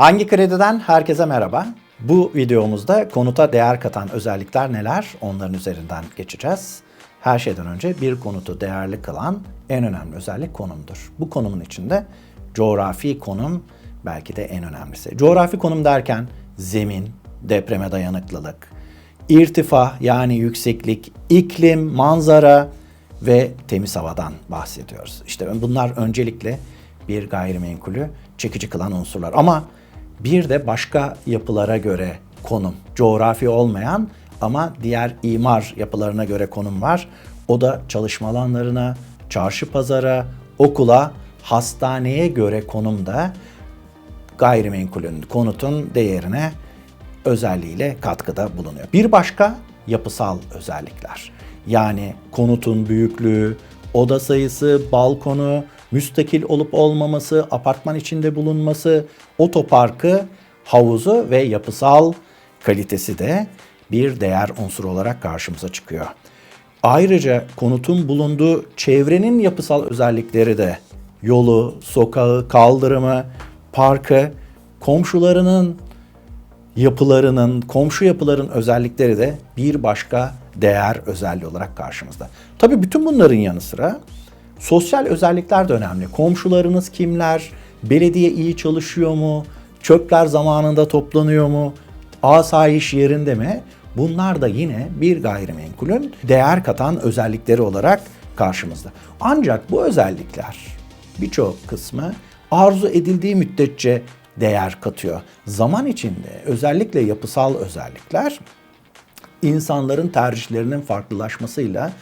Hangi krediden herkese merhaba. Bu videomuzda konuta değer katan özellikler neler onların üzerinden geçeceğiz. Her şeyden önce bir konutu değerli kılan en önemli özellik konumdur. Bu konumun içinde coğrafi konum belki de en önemlisi. Coğrafi konum derken zemin, depreme dayanıklılık, irtifa yani yükseklik, iklim, manzara ve temiz havadan bahsediyoruz. İşte bunlar öncelikle bir gayrimenkulü çekici kılan unsurlar. Ama bir de başka yapılara göre konum, coğrafi olmayan ama diğer imar yapılarına göre konum var. O da çalışma alanlarına, çarşı pazara, okula, hastaneye göre konumda gayrimenkulün, konutun değerine özelliğiyle katkıda bulunuyor. Bir başka yapısal özellikler. Yani konutun büyüklüğü, oda sayısı, balkonu, müstakil olup olmaması, apartman içinde bulunması, otoparkı, havuzu ve yapısal kalitesi de bir değer unsuru olarak karşımıza çıkıyor. Ayrıca konutun bulunduğu çevrenin yapısal özellikleri de yolu, sokağı, kaldırımı, parkı, komşularının yapılarının, komşu yapıların özellikleri de bir başka değer özelliği olarak karşımızda. Tabii bütün bunların yanı sıra sosyal özellikler de önemli. Komşularınız kimler? Belediye iyi çalışıyor mu? Çöpler zamanında toplanıyor mu? Asayiş yerinde mi? Bunlar da yine bir gayrimenkulün değer katan özellikleri olarak karşımızda. Ancak bu özellikler birçok kısmı arzu edildiği müddetçe değer katıyor. Zaman içinde özellikle yapısal özellikler insanların tercihlerinin farklılaşmasıyla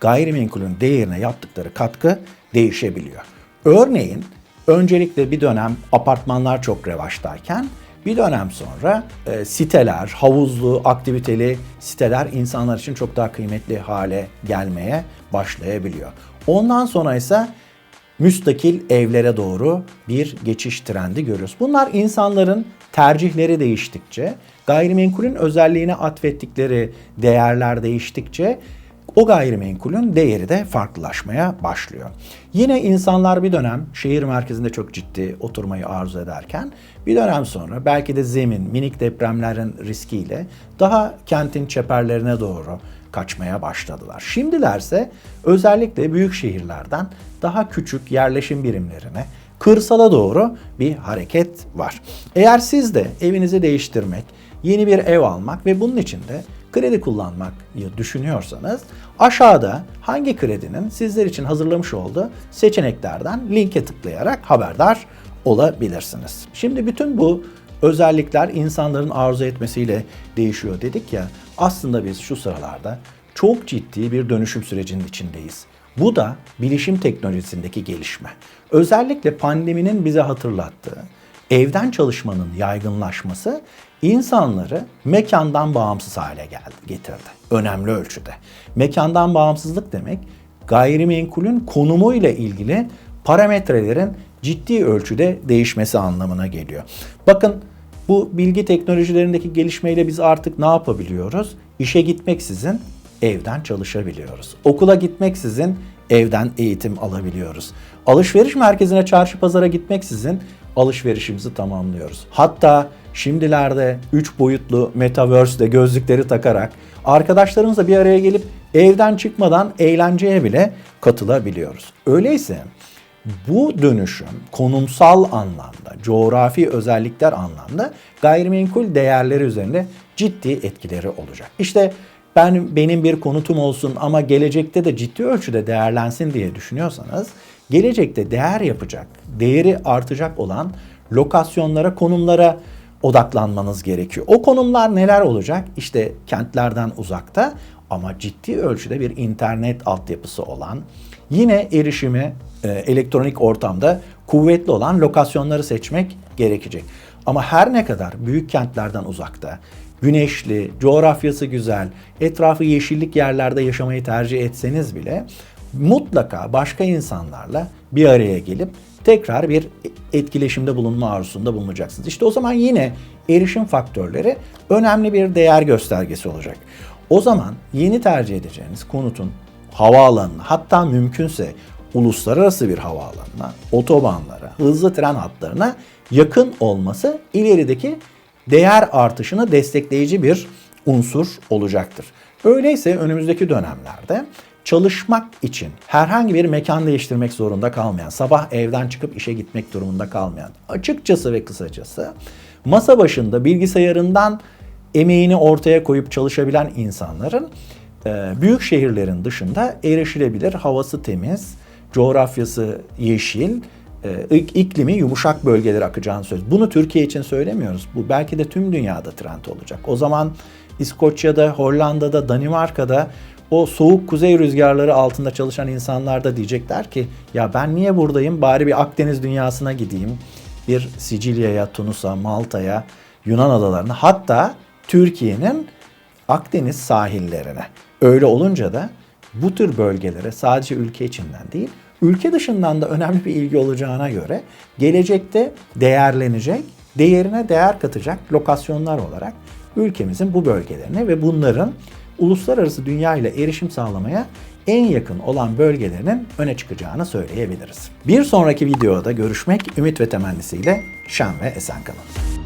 gayrimenkulün değerine yaptıkları katkı değişebiliyor. Örneğin öncelikle bir dönem apartmanlar çok revaçtayken bir dönem sonra e, siteler, havuzlu, aktiviteli siteler insanlar için çok daha kıymetli hale gelmeye başlayabiliyor. Ondan sonra ise müstakil evlere doğru bir geçiş trendi görüyoruz. Bunlar insanların tercihleri değiştikçe, gayrimenkulün özelliğine atfettikleri değerler değiştikçe o gayrimenkulün değeri de farklılaşmaya başlıyor. Yine insanlar bir dönem şehir merkezinde çok ciddi oturmayı arzu ederken bir dönem sonra belki de zemin, minik depremlerin riskiyle daha kentin çeperlerine doğru kaçmaya başladılar. Şimdilerse özellikle büyük şehirlerden daha küçük yerleşim birimlerine, kırsala doğru bir hareket var. Eğer siz de evinizi değiştirmek, yeni bir ev almak ve bunun için de kredi kullanmak düşünüyorsanız aşağıda hangi kredinin sizler için hazırlamış olduğu seçeneklerden linke tıklayarak haberdar olabilirsiniz. Şimdi bütün bu özellikler insanların arzu etmesiyle değişiyor dedik ya. Aslında biz şu sıralarda çok ciddi bir dönüşüm sürecinin içindeyiz. Bu da bilişim teknolojisindeki gelişme. Özellikle pandeminin bize hatırlattığı evden çalışmanın yaygınlaşması insanları mekandan bağımsız hale geldi, getirdi. Önemli ölçüde. Mekandan bağımsızlık demek gayrimenkulün konumu ile ilgili parametrelerin ciddi ölçüde değişmesi anlamına geliyor. Bakın bu bilgi teknolojilerindeki gelişmeyle biz artık ne yapabiliyoruz? İşe gitmeksizin evden çalışabiliyoruz. Okula gitmeksizin evden eğitim alabiliyoruz. Alışveriş merkezine, çarşı pazara gitmeksizin alışverişimizi tamamlıyoruz. Hatta şimdilerde 3 boyutlu metaverse'de gözlükleri takarak arkadaşlarımızla bir araya gelip evden çıkmadan eğlenceye bile katılabiliyoruz. Öyleyse bu dönüşüm konumsal anlamda, coğrafi özellikler anlamda gayrimenkul değerleri üzerinde ciddi etkileri olacak. İşte ben benim bir konutum olsun ama gelecekte de ciddi ölçüde değerlensin diye düşünüyorsanız gelecekte değer yapacak, değeri artacak olan lokasyonlara, konumlara odaklanmanız gerekiyor. O konumlar neler olacak? İşte kentlerden uzakta ama ciddi ölçüde bir internet altyapısı olan, yine erişimi e, elektronik ortamda kuvvetli olan lokasyonları seçmek gerekecek. Ama her ne kadar büyük kentlerden uzakta, güneşli, coğrafyası güzel, etrafı yeşillik yerlerde yaşamayı tercih etseniz bile mutlaka başka insanlarla bir araya gelip tekrar bir etkileşimde bulunma arzusunda bulunacaksınız. İşte o zaman yine erişim faktörleri önemli bir değer göstergesi olacak. O zaman yeni tercih edeceğiniz konutun havaalanına hatta mümkünse uluslararası bir havaalanına, otobanlara, hızlı tren hatlarına yakın olması ilerideki değer artışını destekleyici bir unsur olacaktır. Öyleyse önümüzdeki dönemlerde çalışmak için herhangi bir mekan değiştirmek zorunda kalmayan, sabah evden çıkıp işe gitmek durumunda kalmayan, açıkçası ve kısacası masa başında bilgisayarından emeğini ortaya koyup çalışabilen insanların e, büyük şehirlerin dışında erişilebilir, havası temiz, coğrafyası yeşil, e, ik- iklimi yumuşak bölgelere akacağını söylüyoruz. Bunu Türkiye için söylemiyoruz. Bu belki de tüm dünyada trend olacak. O zaman İskoçya'da, Hollanda'da, Danimarka'da o soğuk kuzey rüzgarları altında çalışan insanlar da diyecekler ki ya ben niye buradayım bari bir Akdeniz dünyasına gideyim. Bir Sicilya'ya, Tunus'a, Malta'ya, Yunan adalarına hatta Türkiye'nin Akdeniz sahillerine. Öyle olunca da bu tür bölgelere sadece ülke içinden değil, ülke dışından da önemli bir ilgi olacağına göre gelecekte değerlenecek, değerine değer katacak lokasyonlar olarak ülkemizin bu bölgelerine ve bunların uluslararası dünya ile erişim sağlamaya en yakın olan bölgelerinin öne çıkacağını söyleyebiliriz. Bir sonraki videoda görüşmek ümit ve temennisiyle şen ve esen kalın.